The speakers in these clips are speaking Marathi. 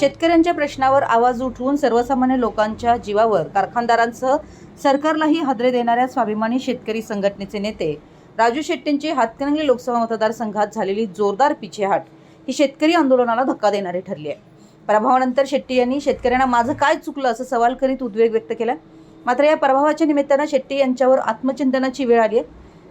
शेतकऱ्यांच्या प्रश्नावर आवाज उठवून सर्वसामान्य लोकांच्या जीवावर कारखानदारांसह सरकारलाही हादरे देणाऱ्या स्वाभिमानी शेतकरी संघटनेचे नेते राजू शेट्टींची हातकणंगले लोकसभा मतदारसंघात झालेली जोरदार पिछेहाट ही शेतकरी आंदोलनाला धक्का देणारी ठरली आहे. पराभवानंतर शेट्टी यांनी शेतकऱ्यांना माझं काय चुकलं असं सवाल करीत उद्वेग व्यक्त केला. मात्र या पराभवाच्या निमित्तानं शेट्टी यांच्यावर आत्मचिंतनाची वेळ आली आहे.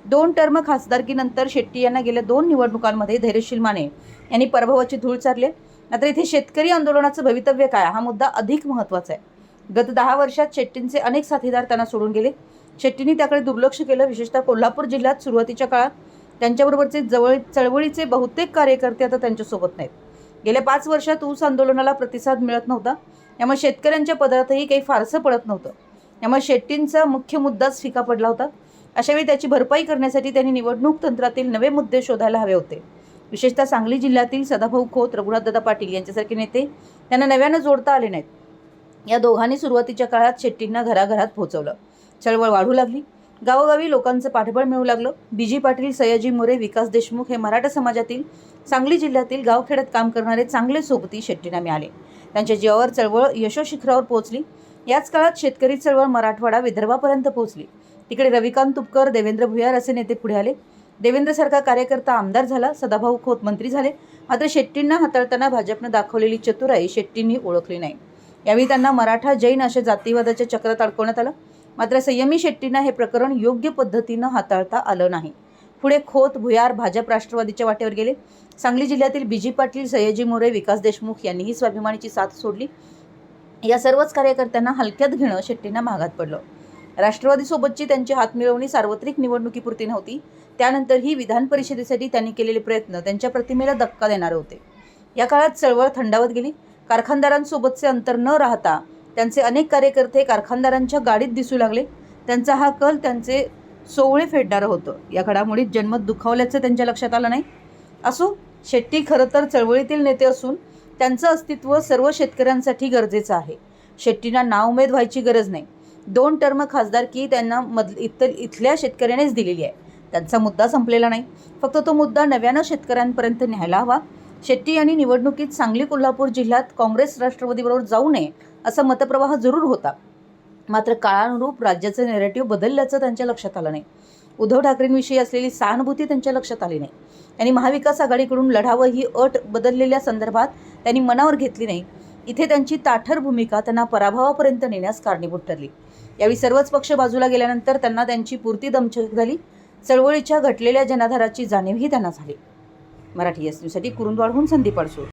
दोन टर्म खासदारकीनंतर शेट्टी यांना गेल्या दोन निवडणुकांमध्ये धैर्यशील माने यांनी पराभवाची धूळ चारली आहे. मात्र इथे शेतकरी आंदोलनाचं भवितव्य काय? हा मुद्दा अधिक महत्त्वाचा आहे. गत दहा वर्षात शेट्टींचे अनेक साथीदार त्यांना सोडून गेले. शेट्टींनी त्याकडे दुर्लक्ष केलं विशेषतः कोल्हापूर जिल्ह्यात सुरुवातीच्या काळात. त्यांच्याबरोबरचे जवळ चळवळीचे बहुतेक कार्यकर्ते आता त्यांच्यासोबत नाहीत. गेल्या पाच वर्षात ऊस आंदोलनाला प्रतिसाद मिळत नव्हता. यामुळे शेतकऱ्यांच्या पदरातही काही फारसं पडत नव्हतं. यामुळे शेट्टींचा मुख्य मुद्दाच फिका पडला होता. अशावेळी त्याची भरपाई करण्यासाठी त्यांनी निवडणूक तंत्रातील नवे मुद्दे शोधायला हवे होते. विशेषतः सांगली जिल्ह्यातील सदाभाऊ खोत रघुनाथदादा पाटील यांच्यासारखे नेते त्यांना नव्यानं जोडता आले नाहीत. या दोघांनी सुरुवातीच्या काळात शेट्टींना घराघरात पोहोचवलं. चळवळ वाढू लागली. गावोगावी लोकांचं पाठबळ मिळू लागलं. बीजी पाटील सयाजी मोरे विकास देशमुख हे मराठा समाजातील सांगली जिल्ह्यातील गावखेड्यात काम करणारे चांगले सोबती शेट्टींना मिळाले. त्यांच्या जीवावर चळवळ यशोशिखरावर पोहोचली. याच काळात शेतकरी चळवळ मराठवाडा विदर्भापर्यंत पोहोचली. तिकडे रविकांत तुपकर देवेंद्र भुयार असे नेते पुढे आले. देवेंद्रसारखा कार्यकर्ता आमदार झाला सदाभाऊ खोत मंत्री झाले. मात्र शेट्टींना हाताळताना भाजपनं दाखवलेली चतुराई शेट्टींनी ओळखली नाही. यावेळी त्यांना मराठा जैन अशा जातीवादाच्या चक्रात अडकवण्यात आलं. मात्र संयमी शेट्टींना हे प्रकरण योग्य पद्धतीनं हाताळता आलं नाही. पुढे खोत भुयार भाजप राष्ट्रवादीच्या वाटेवर गेले. सांगली जिल्ह्यातील बीजी पाटील सयाजी मोरे विकास देशमुख यांनीही स्वाभिमानीची साथ सोडली. या सर्वच कार्यकर्त्यांना हलक्यात घेणं शेट्टींना भागात पडलं. राष्ट्रवादीसोबतची त्यांची हातमिळवणी सार्वत्रिक निवडणुकीपुरती नव्हती. त्यानंतरही विधान परिषदेसाठी त्यांनी केलेले प्रयत्न त्यांच्या प्रतिमेला धक्का देणारे होते. या काळात चळवळ थंडावत गेली. कारखानदारांसोबतचे अंतर न राहता त्यांचे अनेक कार्यकर्ते कारखानदारांच्या गाडीत दिसू लागले. त्यांचा हा कल त्यांचे सोवळे फेडणारं होतं. या घडामोडीत जन्मत दुखावल्याचं त्यांच्या लक्षात आलं नाही. असो शेट्टी खरं तर चळवळीतील नेते असून त्यांचं अस्तित्व सर्व शेतकऱ्यांसाठी गरजेचं आहे. शेट्टींना नाउमेद व्हायची गरज नाही. दोन टर्म खासदारकी त्यांना मध इतर इथल्या शेतकऱ्यानेच दिलेली आहे. त्यांचा मुद्दा संपलेला नाही. फक्त तो मुद्दा नव्यानं शेतकऱ्यांपर्यंत न्यायला हवा. शेट्टी यांनी निवडणुकीत सांगली कोल्हापूर जिल्ह्यात काँग्रेस राष्ट्रवादीबरोबर जाऊ नये असा मतप्रवाह जरूर होता. मात्र काळानुरूप राज्याचं नेरेटिव्ह बदलल्याचं त्यांच्या लक्षात आलं नाही. उद्धव ठाकरेंविषयी असलेली सहानुभूती त्यांच्या लक्षात आली नाही. त्यांनी महाविकास आघाडीकडून लढावं ही अट बदललेल्या संदर्भात त्यांनी मनावर घेतली नाही. इथे त्यांची ताठर भूमिका त्यांना पराभवापर्यंत नेण्यास कारणीभूत ठरली. यावेळी सर्वच पक्ष बाजूला गेल्यानंतर त्यांना त्यांची पुरती दमछक झाली. चळवळीच्या घटलेल्या जनाधाराची जाणीवही त्यांना झाली. मराठी एस न्यूजसाठी कुरुंदवाडहून संदीप अडसूळ.